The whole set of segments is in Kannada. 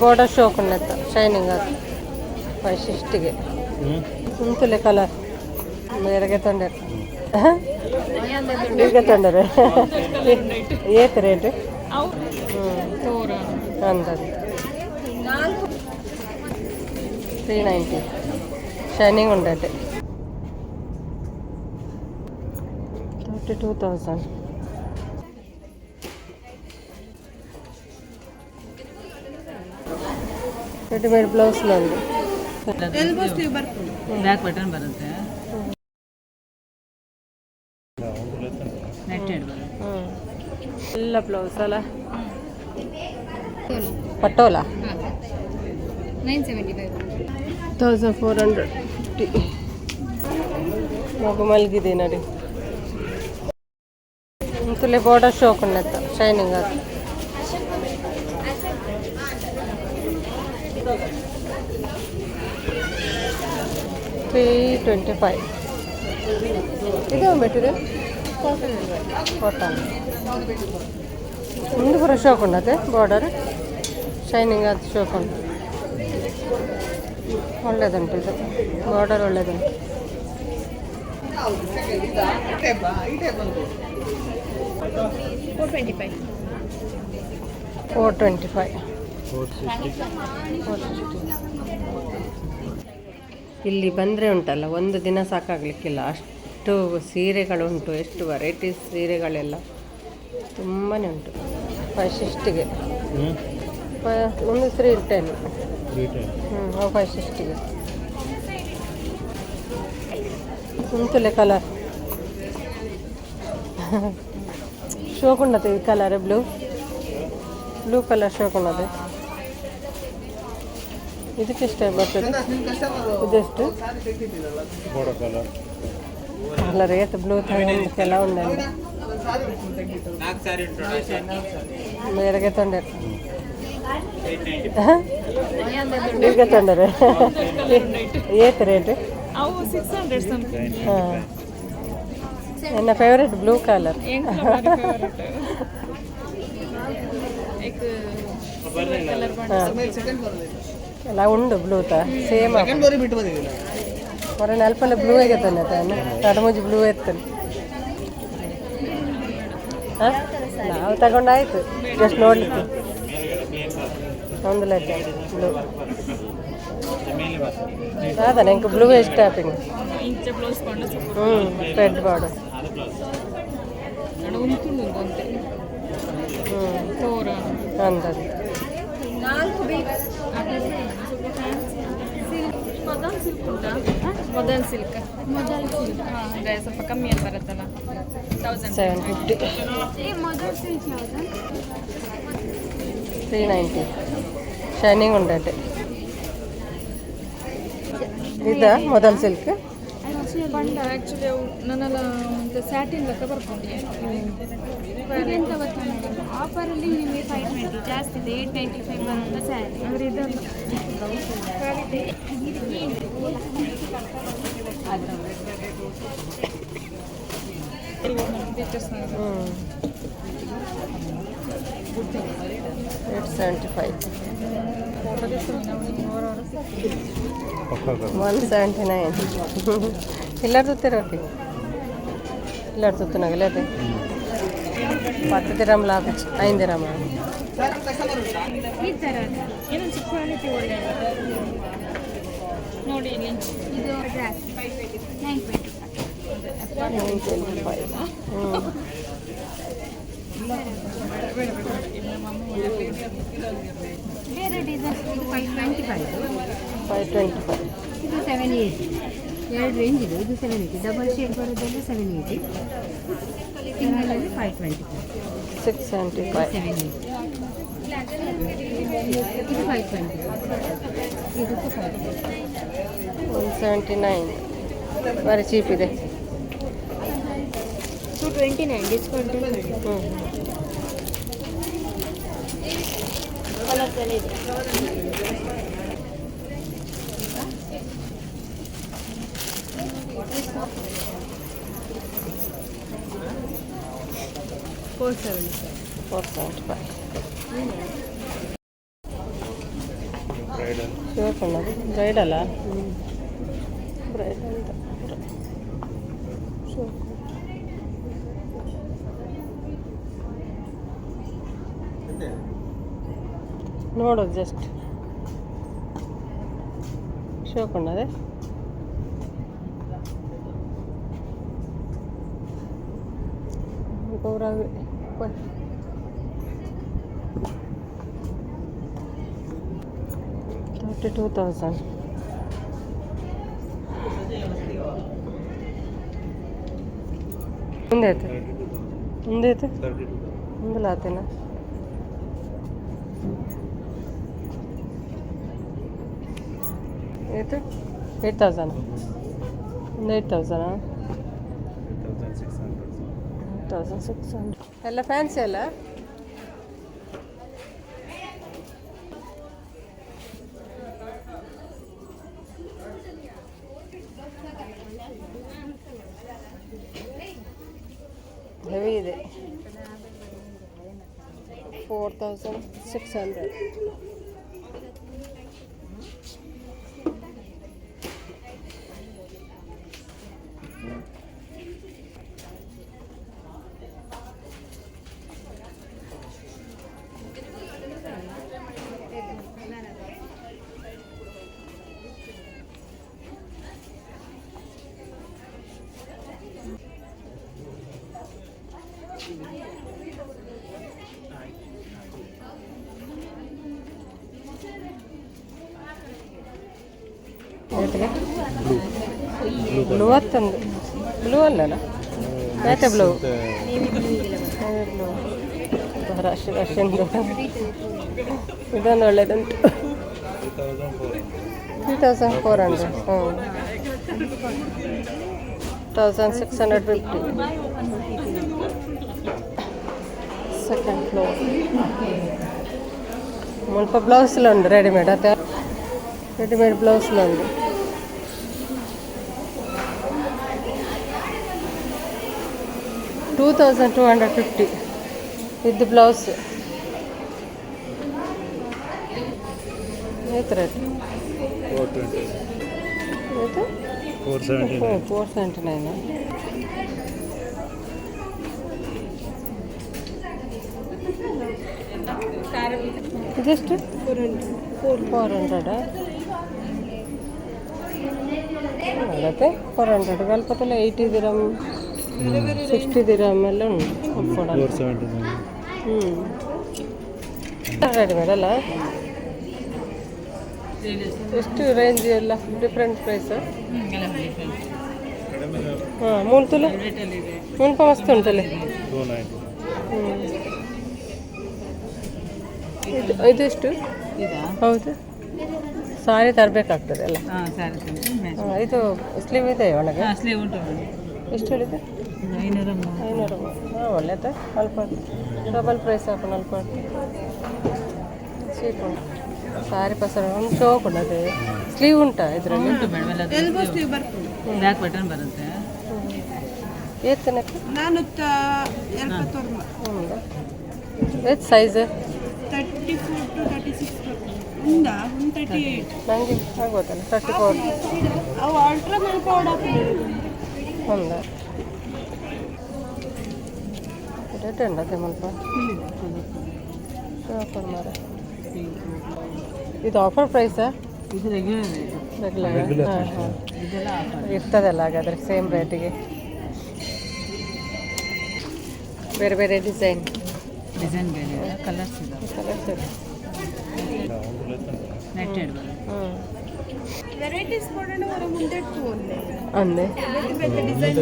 ಬಾರ್ಡರ್ ಶೋಕ್ ಉಣ್ಣತ್ತ ಶೈನಿಂಗ್ ಅದು ವೈಶಿಷ್ಟಿಗೆ ಉಂತುಲೆ ಕಲರ್ ಬೇರೆಗೆ ತೊಂದರೆ ಈಗ ತೊಂದರೆ ಏತ್ ರೇಟ್ ಹ್ಞೂ ಅಂದದ್ದು three ninety shining ಉಂಡತ್ತೆ thirty two thousand readymade ಬ್ಲೌಸ್ನಲ್ಲಿ back button ಬರುತ್ತೆ ನೆಟ್ಟೆಡ್ ಬರುತ್ತೆ ಹ್ಞೂ ಎಲ್ಲ ಬ್ಲೌಸ್ ಅಲ್ಲ patola nine seventy five thousand four hundred fifty ಮಗು ಮಲಗಿದೆ ನೋಡಿ ತುಲೆ ಬಾರ್ಡರ್ ಶೋಕ್ ಉಣ್ಣತ್ತ ಶೈನಿಂಗ್ ಅದು ತ್ರೀ ಟ್ವೆಂಟಿ ಫೈವ್ ಇದು ಮೆಟೀರಿಯಲ್ ಕಾಟನ್ ಮುಂದೆ ಬರೋ ಶೋಕ್ ಉಂಡತ್ತೆ ಬಾರ್ಡರ್ ಶೈನಿಂಗ್ ಅದು ಶೋಕ್ ಉಂಟು ಒಳ್ಳೆದುಂಟು ಇದು ಬಾರ್ಡರ್ ಒಳ್ಳೆದುಂಟು four twenty five four twenty five ಇಲ್ಲಿ ಬಂದರೆ ಉಂಟಲ್ಲ ಒಂದು ದಿನ ಸಾಕಾಗಲಿಕ್ಕಿಲ್ಲ. ಅಷ್ಟು ಸೀರೆಗಳುಂಟು ಎಷ್ಟು ವೆರೈಟೀಸ್ ಸೀರೆಗಳೆಲ್ಲ. ತುಂಬಾ ಉಂಟು. ಫಸ್ಟಿಗೆ ಒಂದು ತ್ರೀ ಟೆನ್ ಹ್ಞೂ ಫಸ್ಟಿಗೆ ಉಂಟುಲೆ ಕಲರ್ ಶೋಕುಂಡತೆ ಈ ಕಲರ್ ಬ್ಲೂ ಬ್ಲೂ ಕಲರ್ ಶೋಕುಂಡತೆ. ಇದಕ್ಕೆ ಇಷ್ಟ ಬರ್ತದೆ. ಇದೆಷ್ಟು? ಅಲ್ಲ ರೇಟ್ ಬ್ಲೂ ತಗೊಂಡು ಕೆಲ ಉಂಡಲ್ಲ ಬೇರೆಗೆ ತೊಂದರೆ ಈಗ ತೊಂದರೆ ಏತ್ ರೇಟ್? ಹಾಂ. ನನ್ನ ಫೇವ್ರೆಟ್ ಬ್ಲೂ ಕಲರ್ एक ಎಲ್ಲ ಉಂಡು ಬ್ಲೂತ ಸೇಮ್ ಹೊರ ಅಲ್ಪಲ್ಲ ಬ್ಲೂ ಆಗೈತಾನೆ ತಾನು ಕಡಮುಜಿ ಬ್ಲೂ ಎತ್ತಾನೆ ಹಾಂ ನಾವು ತಗೊಂಡಾಯ್ತು ಜಸ್ಟ್ ನೋಡ್ಲಿಕ್ಕೆ ಒಂದು ಲೆಕ್ಕ ಬ್ಲೂ ಅದ ನಂಗೆ ಬ್ಲೂ ಇಷ್ಟ ಟಾಪಿಂಗ್ ಇಂಚ ಬ್ಲೌಸ್ ಕೊಂಡು ಹ್ಞೂ ರೆಡ್ ಬಾರ್ಡರ್ ಅಡ ಉಂಟುಂಡು ಅಂತೆ ಹ್ಞೂ ಫೋರ್ ಅಂದದ್ದು ಮೊದಲ್ ಸಿಲ್ಕ್ ಉಂಟಾ? ಮೊದಲ್ ಸಿಲ್ಕ್ ಮೊದಲು ಹಾಂ. ಅಂದರೆ ಸ್ವಲ್ಪ ಕಮ್ಮಿ ಅಂತ ಬರುತ್ತಲ್ಲ? ತೌಸಂಡ್ ಸೆವೆನ್ ಫಿಫ್ಟಿ ಮೊದಲು ಸಿಲ್ಕ್ ಯಾವುದು? ತ್ರೀ ನೈಂಟಿ ಶೈನಿಂಗ್ ಉಂಟೆ ಇದ ಮೊದಲ್ ಸಿಲ್ಕ್ ಪಂಡ ಆ್ಯಕ್ಚುಲಿ ಅವು ನನ್ನೆಲ್ಲ ಒಂದು ಸ್ಯಾಟಿನ್ ಲೆಕ್ಕ ಬರ್ಕೊಂಡೆ ಆಫರಲ್ಲಿ ನಿಮಗೆ ಫೈವ್ ಜಾಸ್ತಿ ಇದೆ ಏಯ್ಟ್ ನೈಂಟಿ ಫೈವ್ ಬರುವಂಥ ಸ್ಯಾರಿ ಆದರೆ ಇದಲ್ಲ ಟೀಚರ್ಸ್ನಾಗ ಹ್ಞೂ eight seventy five one seventy nine ಎಲ್ಲರ ತುತ್ತಿರೋಕೆ ಎಲ್ಲರ ತುತ್ತಿನಾಗಲ್ಲ ಅದೇ ಪತ್ತು ದಿರಮ್ ಲಾಭ ಐದು ದಿರಮ್ ಈ ಥರ ಏನೊಂದು ಚಿಕ್ಕ ಕ್ವಾಲಿಟಿ ಒಳ್ಳೆ ನೋಡಿ ಇಲ್ಲಿ ಇದು ಜಾಸ್ತಿ nine twenty nine twenty five ಹ್ಞೂ ಬೇರೆ ಡಿಸೈನ್ ಇದು five twenty five five twenty five ಇದು ಸೆವೆನ್ ಏಯ್ಟಿ ಎರಡು ರೇಂಜ್ ಇದೆ ಇದು ಸೆವೆನ್ ಏಯ್ಟಿ ಡಬಲ್ ಶೇಡ್ ಬರೋದೆಲ್ಲ seven eighty ಸಿಂಗಲಲ್ಲಿ five twenty five six seventy five seven eighty ಇದು ಫೈವ್ ಟ್ವೆಂಟಿ ಇದಕ್ಕೂ ಫೈವ್ ಒನ್ ಸೆವೆಂಟಿ ನೈನ್ ಭಾರಿ ಚೀಪ್ ಇದೆ ಟು ಟ್ವೆಂಟಿ ನೈನ್ ಡಿಸ್ಕೌಂಟ್ ಮಾಡಿ ಹ್ಞೂ ಕಲರ್ಸಲ್ಲಿ ಇದೆ Four seventy five four seventy five bridal ಶಿವಕಣ್ಣದು ಬ್ರೈಡಲ್ಲ ಬ್ರೈಡ್ ಅಂತ ನೋಡು ನೋಡೋದು ಜಸ್ಟ್ ಶಿವಕೊಂಡದೆ ಗೌರವಿ. ತರ್ಟಿ ಟೂ ತೌಸಂಡ್ ಮುಂದೆ ಆಯ್ತು ಮುಂದೆ ಆಯ್ತು ತರ್ಟಿ ಟು ಮುಂದಲ್ಲ ಆತೇನಾ ಆಯ್ತು ಏಯ್ಟ್ ತೌಸಂಡ್ ಒಂದು ಏಯ್ಟ್ ತೌಸಂಡಾ thousand six hundred thousand six hundred ಎಲ್ಲ ಫ್ಯಾನ್ಸಿ ಅಲ್ಲ ಹೆವಿ ಇದೆ ಫೋರ್ ತೌಸಂಡ್ ಸಿಕ್ಸ್ ಹಂಡ್ರೆಡ್ ಜೊತೆಗೆ ಬ್ಲೂ ಹತ್ತೊಂದು ಬ್ಲೂ ಅಲ್ಲಲ್ಲ ಯಾಕೆ ಬ್ಲೂ ಬ್ಲೂ ರಶ್ ರಶಿಂದು ಇದೊಂದು ಒಳ್ಳೇದುಂಟು three thousand four three thousand four hundred ಹ್ಞೂ thousand six hundred fifty second floor మునప బ్లౌజ్లో ఉంది రెడీమేడ్ అయితే రెడీమేడ్ బ్లౌజ్లో ఉంది 2250 with the blouse. ये thread four seventy nine just four hundred four hundred वेलपत एम ಸಿಕ್ಸ್ಟಿ ದಿರಮ್ ಎಲ್ಲ ಉಂಟು. ಸೆವೆಂಟಿ ಹ್ಞೂ ರೆಡಿಮೇಡ್ ಅಲ್ಲ ಎಷ್ಟು ರೇಂಜ್ ಎಲ್ಲ ಡಿಫ್ರೆಂಟ್ ಪ್ರೈಸ್ ಹಾಂ ಮೂರು ತುಲ? ಮುನ್ಪ ಮಸ್ತ್ ಉಂಟಲ್ಲಿ. ಇದು ಇದೆಷ್ಟು ಹೌದು. ಸಾರಿ ತರಬೇಕಾಗ್ತದೆ ಅಲ್ಲ. ಇದು ಸ್ಲೀವ್ ಇದೆ ಒಳಗೆ? ಸ್ಲೀವ್ ಉಂಟು. ಎಷ್ಟು ಹೇಳಿದೆ ಐನೂರ ಹಾಂ ಒಳ್ಳೆದ. ಅಲ್ಪ ಡಬಲ್ ಪ್ರೈಸ್ ಹಾಕೊಂಡು ಅಲ್ಪ ಚೀಪ್ ಉಂಟು ಸಾರಿ ಪಸರ ಒಂದು ಶೋಕ್ ಸ್ಲೀವ್ ಉಂಟಾ ಇದರಲ್ಲಿ? ಉಂಟು ಮೇಡಮ್ ಎಲ್ಬೋ ಸ್ಲೀವ್ ಬರ್ತದೆ. ಬ್ಯಾಕ್ ಬಟನ್ ಬರುತ್ತೆ. ಎಪ್ಪತ್ತೊಂದು ಹೌದಾ? ಏತ್ size thirty four to thirty six one thirty eight ನನಗೆ ಆಗ್ಬೋದಲ್ಲ ತರ್ಟಿ ಫೋರ್ ಅವು ಅಲ್ಟ್ರಾ ಪೌಡರ್ ರೇಟ್ ಉಂಟದೆ ಸ್ವಲ್ಪ ಆಫರ್ ಮಾರ ಇದು ಆಫರ್ ಪ್ರೈಸಾ ಇದು ರೆಗ್ಯುಲರ್ ಇರ್ತದಲ್ಲ ಹಾಗಾದ್ರೆ ಸೇಮ್ ರೇಟಿಗೆ ಬೇರೆ ಬೇರೆ ಡಿಸೈನ್ ಡಿಸೈನ್ ಬೇರೆ ಕಲರ್ಸ್ ಇದೆ ಕಲರ್ಸ್ ಇದೆ ವೆರೈಟೀಸ್ ಒಂದೇ ಬೇರೆ ಡಿಸೈನ್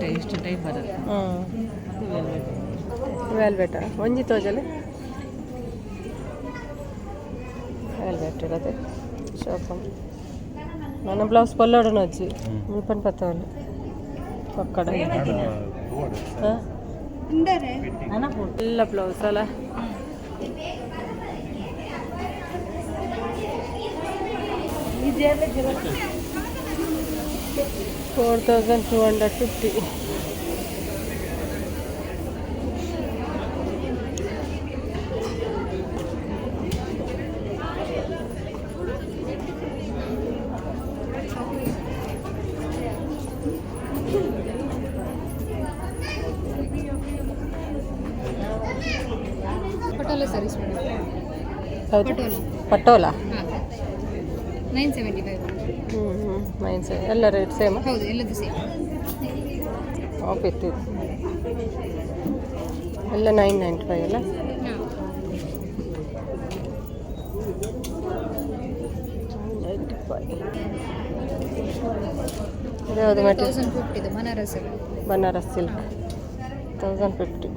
ಟೈ ಇಷ್ಟು ಟೈಪ್ ಬರುತ್ತೆ. ವೆಲ್ವೆಟ ಒಂಜಿ ತೋಜಲೆ? ವೆಲ್ವೆಟ್ ಇರೋದೆ ಶೋಕಂ ನನ್ನ ಬ್ಲೌಸ್ ಪಲ್ಲೋಡನ ಅಜ್ಜಿ ಮುಲ್ಪನ್ ಪತ್ತವಲ್ಲ. ಪಕ್ಕಡ. ಎಲ್ಲ ಬ್ಲೌಸ್ ಅಲ್ಲ. ಈ four thousand two hundred fifty. Patola. Patola. ಎಲ್ಲ ರೇಟ್ ಸೇಮ್ ಹೌದು ಎಲ್ಲದು ಸೇಮ್ ಆಫ್ ಇತ್ತು. ಎಲ್ಲ ನೈನ್ ನೈಂಟಿ ಫೈವ್ ಅಲ್ಲ ನೈಂಟಿ ಫೈವ್ ಇದು ಯಾವುದು Banaras Banaras silk thousand fifty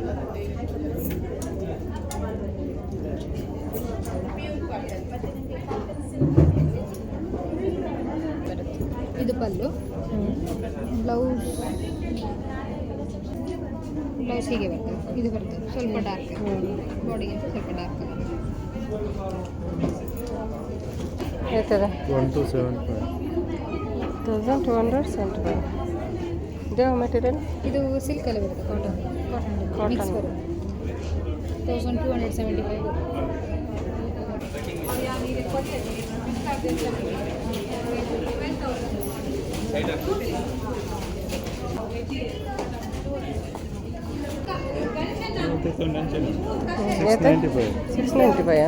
pallu blouse blouse ಹೀಗೆ ಬರ್ತದೆ. ಇದು ಬರ್ತದೆ. ಸ್ವಲ್ಪ ಡಾರ್ಕ್ ಬಾಡಿಗೆ ಸ್ವಲ್ಪ ಡಾರ್ಕ್ ಹೇಳ್ತದೆ. One two seven five thousand two hundred seventy five ಇದೇವ material ಇದು ಸಿಲ್ಕಲ್ಲಿ ಬರುತ್ತೆ ಕಾಟನ್ ಕಾಟನ್ ಕಾಟನ್. ಬರುತ್ತೆ. Thousand two hundred seventy five six ninety five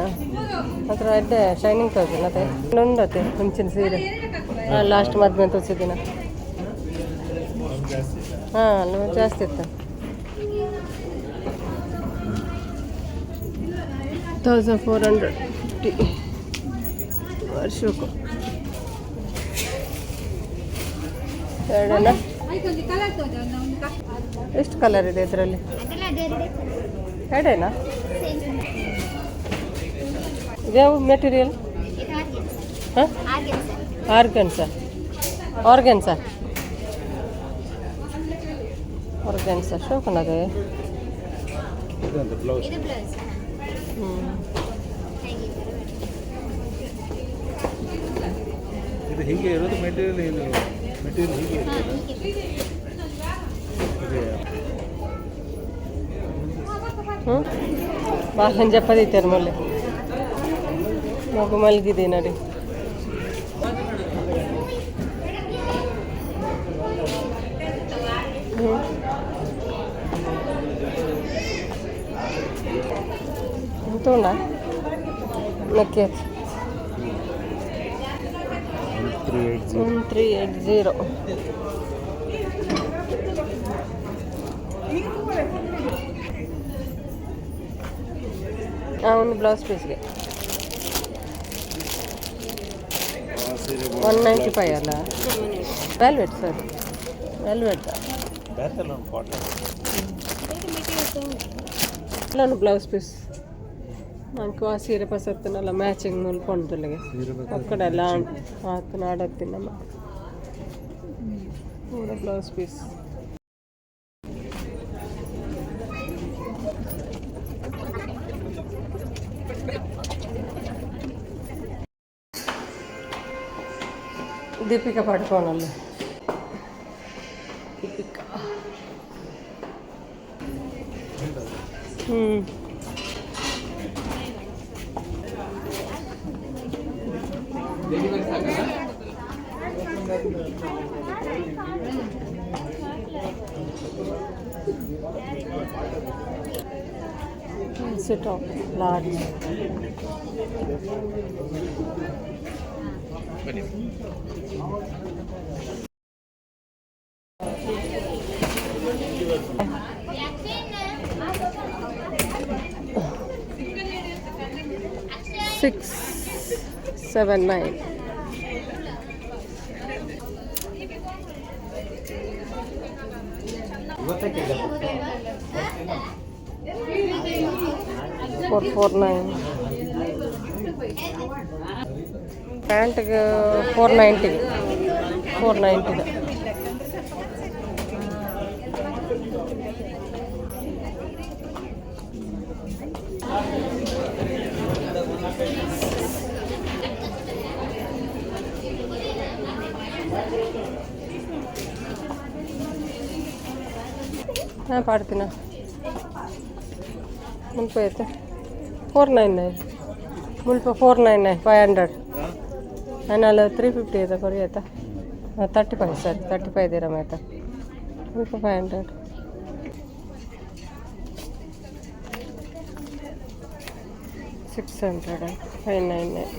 ಹತ್ರ ಅಡ್ಡೆ ಶೈನಿಂಗ್ ತೌಸಂಡ್ ಅದೇ ಇನ್ನೊಂದತ್ತೆ ಮುಂಚಿನ ಸೀರೆ ಲಾಸ್ಟ್ ಮದುವೆ ತೋರಿಸಿದ್ದೀನ ಹಾಂ ಅಲ್ಲಿ ಜಾಸ್ತಿ ಇತ್ತು ತೌಸಂಡ್ ಫೋರ್ ಹಂಡ್ರೆಡ್ ಫಿಫ್ಟಿ ವರ್ಷಕ್ಕೂ. ಎರಡನ್ನ. ಎಷ್ಟು ಕಲರ್ ಇದೆ ಇದರಲ್ಲಿ? ಎರಡೇನಾ? ಇದ್ಯಾವ ಮೆಟೀರಿಯಲ್ ಹಾಂ? Sir organ sir organ sir ಶೋಕನದೇ ಹ್ಞೂ ಇದು ಹೀಗೆ ಇರೋದು ಮೆಟೀರಿಯಲ್ ಏನು ಮೆಟೀರಿಯಲ್ ಹೀಗೆ ಇದೆಯಾ ಹ್ಞೂ ಬಾಹನ್ ಜಪ್ಪದೈತೆ ಮೊಲ್ಲೆ ಮಗು ಮಲಗಿದೆ ನೋಡಿ ಹ್ಞೂ three eight zero one three eight zero ಒಂದು ಬ್ಲೌಸ್ ಪೀಸ್ಗೆ ಒನ್ ನೈಂಟಿ ಫೈವ್ ಅಲ್ಲ ವೆಲ್ವೆಟ್ ಸರ್ ವೆಲ್ವೆಟ್ ಇಲ್ಲೊಂದು ಬ್ಲೌಸ್ ಪೀಸ್ నాకు ఆ సీరప సత్తునల ಮ್ಯಾಚಿಂಗ್ ಮೂಲಕ ఉండదులే అక్కడ ఎలా ఆడుతున్నాడతినమ్మ పూర బ్లౌజ్ పీస్ దీపిక పడుకోవాలి Deepika Sit up, large. Six, seven, nine. Four four nine ಪ್ಯಾಂಟ್ಗೆ ಫೋರ್ ನೈಂಟಿಗೆ ಫೋರ್ ನೈಂಟಿಗೆ ಹಾಂ ಪಾಡ್ತೀನ ಮುಲ್ಪ ಆಯ್ತು ಫೋರ್ ನೈನ್ ನೈನ್ ಮುಲ್ಪ four nine nine five hundred ನಾನು ತ್ರೀ ಫಿಫ್ಟಿ ಆಯ್ತಾ ಕೊಡಿ ಆಯ್ತಾ ತರ್ಟಿ ಫೈವ್ ಸರಿ ತರ್ಟಿ ಫೈವ್ ದಿರಮ್ ಆಯ್ತಾ ಮುಲ್ಪ five hundred six hundred five nine nine